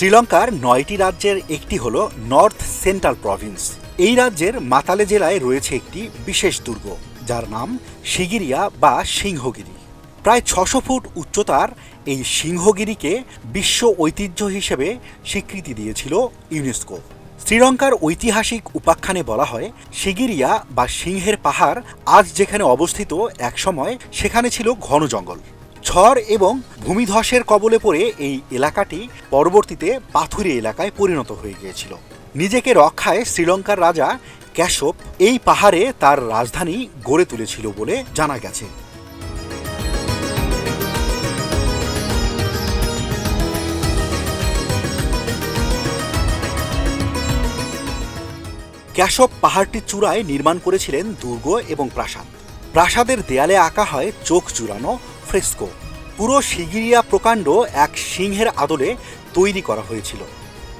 শ্রীলঙ্কার নয়টি রাজ্যের একটি হল নর্থ সেন্ট্রাল প্রভিন্স। এই রাজ্যের মাতালে জেলায় রয়েছে একটি বিশেষ দুর্গ, যার নাম শিগিরিয়া বা সিংহগিরি। প্রায় ছশো ফুট উচ্চতার এই সিংহগিরিকে বিশ্ব ঐতিহ্য হিসেবে স্বীকৃতি দিয়েছিল ইউনেস্কো। শ্রীলঙ্কার ঐতিহাসিক উপাখ্যানে বলা হয়, শিগিরিয়া বা সিংহের পাহাড় আজ যেখানে অবস্থিত, একসময় সেখানে ছিল ঘন জঙ্গল। ঝড় এবং ভূমিধসের কবলে পড়ে এই এলাকাটি পরবর্তীতে পাথুরে এলাকায় পরিণত হয়ে গিয়েছিল। নিজেকে রক্ষায় শ্রীলঙ্কার রাজা ক্যাশপ এই পাহাড়ে তার রাজধানী গড়ে তুলেছিল বলে জানা গেছে। ক্যাশপ পাহাড়টির চূড়ায় নির্মাণ করেছিলেন দুর্গ এবং প্রাসাদ। প্রাসাদের দেয়ালে আঁকা হয় চোখ জুড়ানো ফ্রেস্কো। পুরো শিগিরিয়া প্রকাণ্ড এক সিংহের আদলে তৈরি করা হয়েছিল।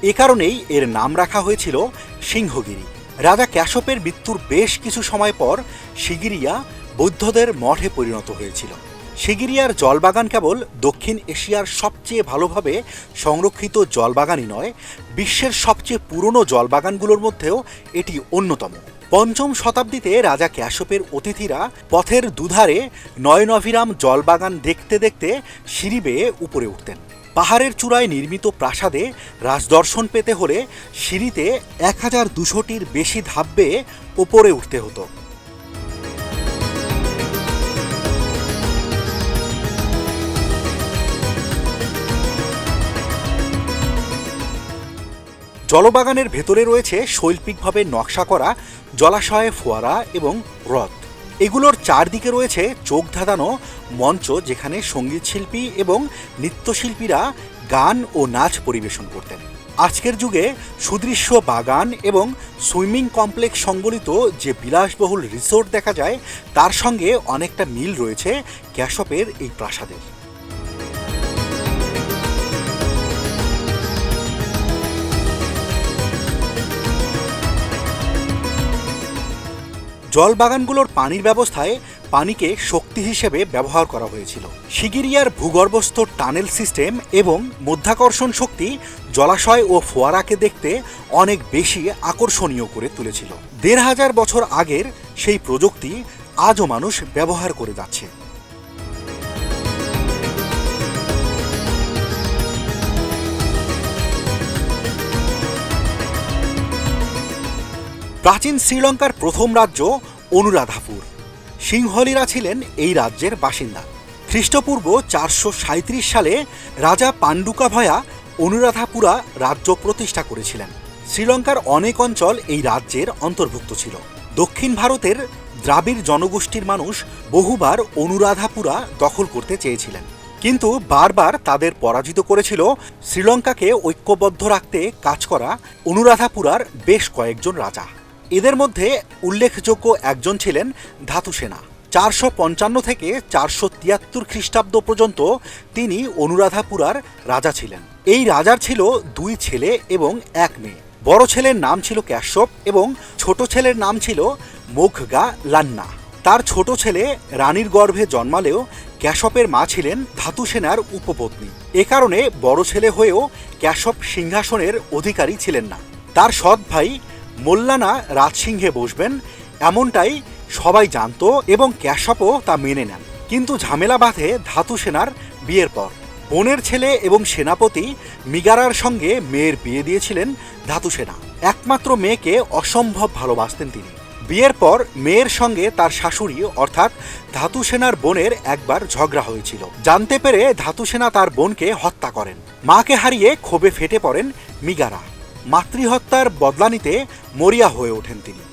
এ কারণেই এর নাম রাখা হয়েছিল সিংহগিরি। রাজা ক্যাশপের মৃত্যুর বেশ কিছু সময় পর শিগিরিয়া বৌদ্ধদের মঠে পরিণত হয়েছিল। শিগিরিয়ার জলবাগান কেবল দক্ষিণ এশিয়ার সবচেয়ে ভালোভাবে সংরক্ষিত জলবাগানই নয়, বিশ্বের সবচেয়ে পুরনো জলবাগানগুলোর মধ্যেও এটি অন্যতম। পঞ্চম শতাব্দীতে রাজা ক্যাশপের অতিথিরা পথের দুধারে নয়নভিরাম জলবাগান দেখতে দেখতে সিঁড়ি বেয়ে উপরে উঠতেন। পাহাড়ের চূড়ায় নির্মিত প্রাসাদে রাজদর্শন পেতে হলে সিঁড়িতে এক হাজার দুশোটির বেশি ধাপ বেয়ে ওপরে উঠতে হতো। জলবাগানের ভেতরে রয়েছে শৈল্পিকভাবে নকশা করা জলাশয়ে ফোয়ারা এবং হ্রদ। এগুলোর চারদিকে রয়েছে চোখ ধাঁধানো মঞ্চ যেখানে সংগীত শিল্পী এবং নৃত্যশিল্পীরা গান ও নাচ পরিবেশন করতেন। আজকের যুগে সুদৃশ্য বাগান এবং সুইমিং কমপ্লেক্স সংবলিত যে বিলাসবহুল রিসোর্ট দেখা যায়, তার সঙ্গে অনেকটা মিল রয়েছে ক্যাশপের এই প্রাসাদের। জলবাগানগুলোর পানির ব্যবস্থায় পানিকে শক্তি হিসেবে ব্যবহার করা হয়েছিল। শিগিরিয়ার ভূগর্ভস্থ টানেল সিস্টেম এবং মধ্যাকর্ষণ শক্তি জলাশয় ও ফোয়ারাকে দেখতে অনেক বেশি আকর্ষণীয় করে তুলেছিল। দেড় হাজার বছর আগের সেই প্রযুক্তি আজও মানুষ ব্যবহার করে যাচ্ছে। প্রাচীন শ্রীলঙ্কার প্রথম রাজ্য অনুরাধাপুর। সিংহলীরা ছিলেন এই রাজ্যের বাসিন্দা। খ্রিস্টপূর্ব চারশো সালে রাজা পাণ্ডুকাভয়া অনুরাধাপুরা রাজ্য প্রতিষ্ঠা করেছিলেন। শ্রীলঙ্কার অনেক অঞ্চল এই রাজ্যের অন্তর্ভুক্ত ছিল। দক্ষিণ ভারতের দ্রাবিড় জনগোষ্ঠীর মানুষ বহুবার অনুরাধাপুরা দখল করতে চেয়েছিলেন। কিন্তু বারবার তাদের পরাজিত করেছিল শ্রীলঙ্কাকে ঐক্যবদ্ধ রাখতে কাজ করা অনুরাধাপুরার বেশ কয়েকজন রাজা। এদের মধ্যে উল্লেখযোগ্য একজন ছিলেন ধাতু সেনা। চারশো পঞ্চান্ন থেকে চারশো তিয়াত্তর খ্রিস্টাব্দ পর্যন্ত তিনি অনুরাধাপুরার রাজা ছিলেন। এই রাজার ছিল দুই ছেলে এবং এক মেয়ে। বড় ছেলের নাম ছিল ক্যাশপ এবং ছোট ছেলের নাম ছিল মুখগা লান্না। তার ছোট ছেলে রানীর গর্ভে জন্মালেও ক্যাশপের মা ছিলেন ধাতু সেনার উপপত্নী। এ কারণে বড় ছেলে হয়েও ক্যাশপ সিংহাসনের অধিকারী ছিলেন না। তার সৎ ভাই মোল্লানা রাজসিংহে বসবেন, এমনটাই সবাই জানত এবং ক্যাশপও তা মেনে নেন। কিন্তু ঝামেলা বাঁধে ধাতু সেনার বিয়ের পর। বোনের ছেলে এবং সেনাপতি মিগারার সঙ্গে মেয়ের বিয়ে দিয়েছিলেন ধাতু সেনা। একমাত্র মেয়েকে অসম্ভব ভালোবাসতেন তিনি। বিয়ের পর মেয়ের সঙ্গে তার শাশুড়ি অর্থাৎ ধাতু সেনার বোনের একবার ঝগড়া হয়েছিল। জানতে পেরে ধাতু সেনা তার বোনকে হত্যা করেন। মাকে হারিয়ে ক্ষোভে ফেটে পড়েন মিগারা। মাতৃহত্যার বদলা নিতে মরিয়া হয়ে ওঠেন তিনি।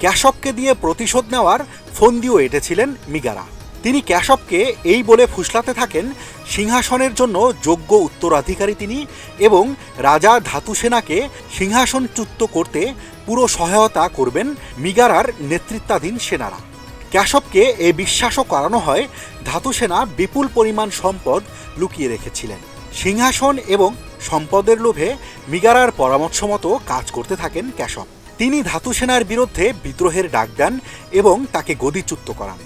ক্যাশপকে দিয়ে প্রতিশোধ নেওয়ার ফন্দিও এঁটেছিলেন মিগারা। তিনি ক্যাশপকে এই বলে ফুসলাতে থাকেন, সিংহাসনের জন্য যোগ্য উত্তরাধিকারী তিনি এবং রাজা ধাতু সেনাকে সিংহাসনচ্যুত করতে পুরো সহায়তা করবেন মিগারার নেতৃত্বাধীন সেনারা। ক্যাশপকে এ বিশ্বাসও করানো হয় ধাতুসেনা বিপুল পরিমাণ সম্পদ লুকিয়ে রেখেছিলেন। সিংহাসন এবং সম্পদের লোভে মিগারার পরামর্শ মতো কাজ করতে থাকেন ক্যাশপ তিনি ধাতুসেনার বিরুদ্ধে বিদ্রোহের ডাক দেন এবং তাকে গদিচ্যুত করান।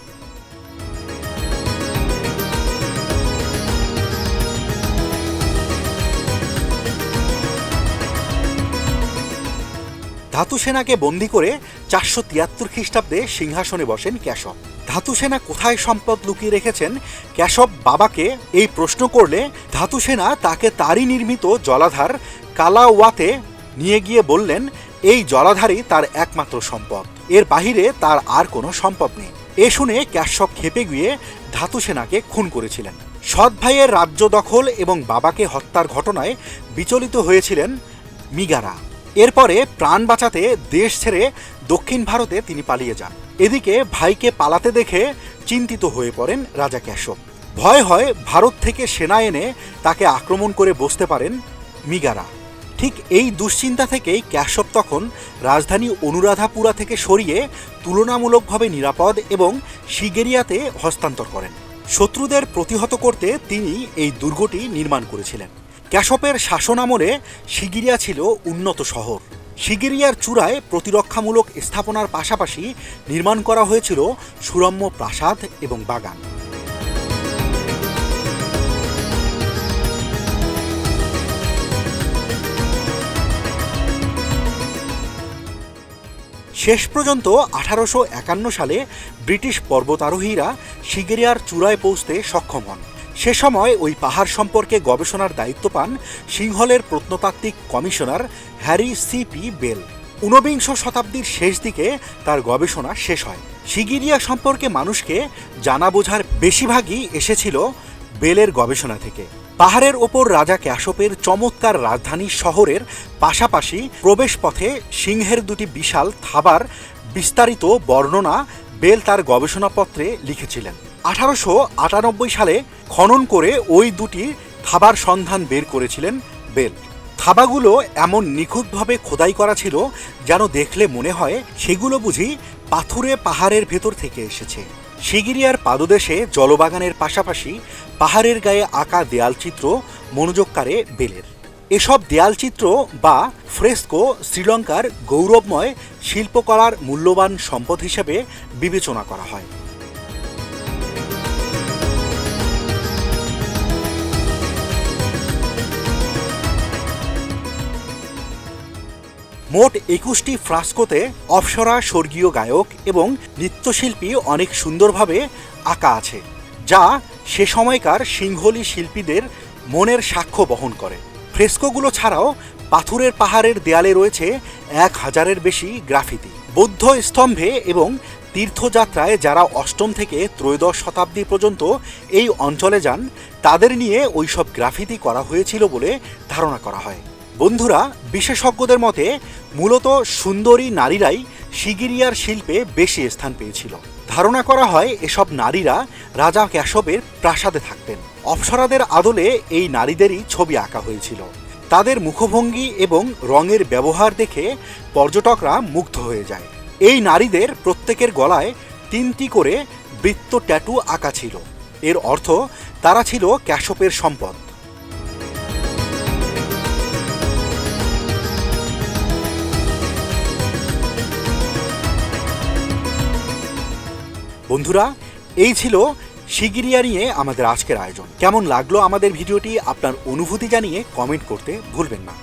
ধাতু সেনাকে বন্দি করে চারশো তিয়াত্তর খ্রিস্টাব্দে সিংহাসনে বসেন কেশব। ধাতু সেনা কোথায় সম্পদ লুকিয়ে রেখেছেন? কেশব বাবাকে এই প্রশ্ন করলে ধাতু সেনা তাকে তারই নির্মিত জলাধার কালাওয়াতে নিয়ে গিয়ে বললেন, এই জলাধারই তার একমাত্র সম্পদ। এর বাহিরে তার আর কোনো সম্পদ নেই। এ শুনে ক্যাশব খেপে গিয়ে ধাতু সেনাকে খুন করেছিলেন। সৎ ভাইয়ের রাজ্য দখল এবং বাবাকে হত্যার ঘটনায় বিচলিত হয়েছিলেন মিগারা। এরপরে প্রাণ বাঁচাতে দেশ ছেড়ে দক্ষিণ ভারতে তিনি পালিয়ে যান। এদিকে ভাইকে পালাতে দেখে চিন্তিত হয়ে পড়েন রাজা কেশব। ভয় হয় ভারত থেকে সেনা এনে তাকে আক্রমণ করে বসতে পারেন মিগারা। ঠিক এই দুশ্চিন্তা থেকেই ক্যাশব তখন রাজধানী অনুরাধাপুরা থেকে সরিয়ে তুলনামূলকভাবে নিরাপদ এবং শিগেরিয়াতে হস্তান্তর করেন। শত্রুদের প্রতিহত করতে তিনি এই দুর্গটি নির্মাণ করেছিলেন। ক্যাশপের শাসনামলে শিগিরিয়া ছিল উন্নত শহর। শিগিরিয়ার চূড়ায় প্রতিরক্ষামূলক স্থাপনার পাশাপাশি নির্মাণ করা হয়েছিল সুরম্য প্রাসাদ এবং বাগান। শেষ পর্যন্ত আঠারোশো একান্ন সালে ব্রিটিশ পর্বতারোহীরা শিগেরিয়ার চূড়ায় পৌঁছতে সক্ষম হন। সে সময় ওই পাহাড় সম্পর্কে গবেষণার দায়িত্ব পান সিংহলের প্রত্নতাত্ত্বিক commissioner Harry C P Bell. ঊনবিংশ শতাব্দীর শেষ দিকে তার গবেষণা শেষ হয়। শিগিরিয়া সম্পর্কে মানুষকে জানা বোঝার বেশিরভাগই এসেছিল বেলের গবেষণা থেকে। পাহাড়ের ওপর রাজা ক্যাশপের চমৎকার রাজধানী শহরের পাশাপাশি প্রবেশপথে সিংহের দুটি বিশাল থাবার বিস্তারিত বর্ণনা বেল তার গবেষণাপত্রে লিখেছিলেন। আঠারোশো আটানব্বই সালে খনন করে ওই দুটি থাবার সন্ধান বের করেছিলেন বেল। থাবাগুলো এমন নিখুঁতভাবে খোদাই করা ছিল যেন দেখলে মনে হয় সেগুলো বুঝি পাথুরে পাহাড়ের ভেতর থেকে এসেছে। শিগিরিয়ার পাদদেশে জলবাগানের পাশাপাশি পাহাড়ের গায়ে আঁকা দেয়ালচিত্র মনোযোগ কাড়ে বেলের। এসব দেয়ালচিত্র বা ফ্রেস্কো শ্রীলঙ্কার গৌরবময় শিল্পকলার মূল্যবান সম্পদ হিসেবে বিবেচনা করা হয়। মোট একুশটি ফ্রাস্কোতে অপসরা স্বর্গীয় গায়ক এবং নৃত্যশিল্পী অনেক সুন্দরভাবে আঁকা আছে, যা সে সময়কার সিংহলি শিল্পীদের মনের সাক্ষ্য বহন করে। ফ্রেস্কোগুলো ছাড়াও পাথুরের পাহাড়ের দেয়ালে রয়েছে এক হাজারের বেশি গ্রাফিতি। বৌদ্ধ স্তম্ভে এবং তীর্থযাত্রায় যারা অষ্টম থেকে ত্রয়োদশ শতাব্দী পর্যন্ত এই অঞ্চলে যান, তাদের নিয়ে ওইসব গ্রাফিতি করা হয়েছিল বলে ধারণা করা হয়। বন্ধুরা, বিশেষজ্ঞদের মতে মূলত সুন্দরী নারীরাই শিগিরিয়ার শিল্পে বেশি স্থান পেয়েছিল। ধারণা করা হয় এসব নারীরা রাজা ক্যাশবের প্রাসাদে থাকতেন। অপ্সরাদের আদলে এই নারীদেরই ছবি আঁকা হয়েছিল। তাদের মুখভঙ্গি এবং রঙের ব্যবহার দেখে পর্যটকরা মুগ্ধ হয়ে যায়। এই নারীদের প্রত্যেকের গলায় তিনটি করে বৃত্ত ট্যাটু আঁকা ছিল। এর অর্থ তারা ছিল ক্যাশপের সম্পদ। বন্ধুরা, এই ছিল শিগিরিয়া নিয়ে আমাদের আজকের আয়োজন। কেমন লাগল আমাদের ভিডিওটি, আপনার অনুভূতি জানিয়ে কমেন্ট করতে ভুলবেন না।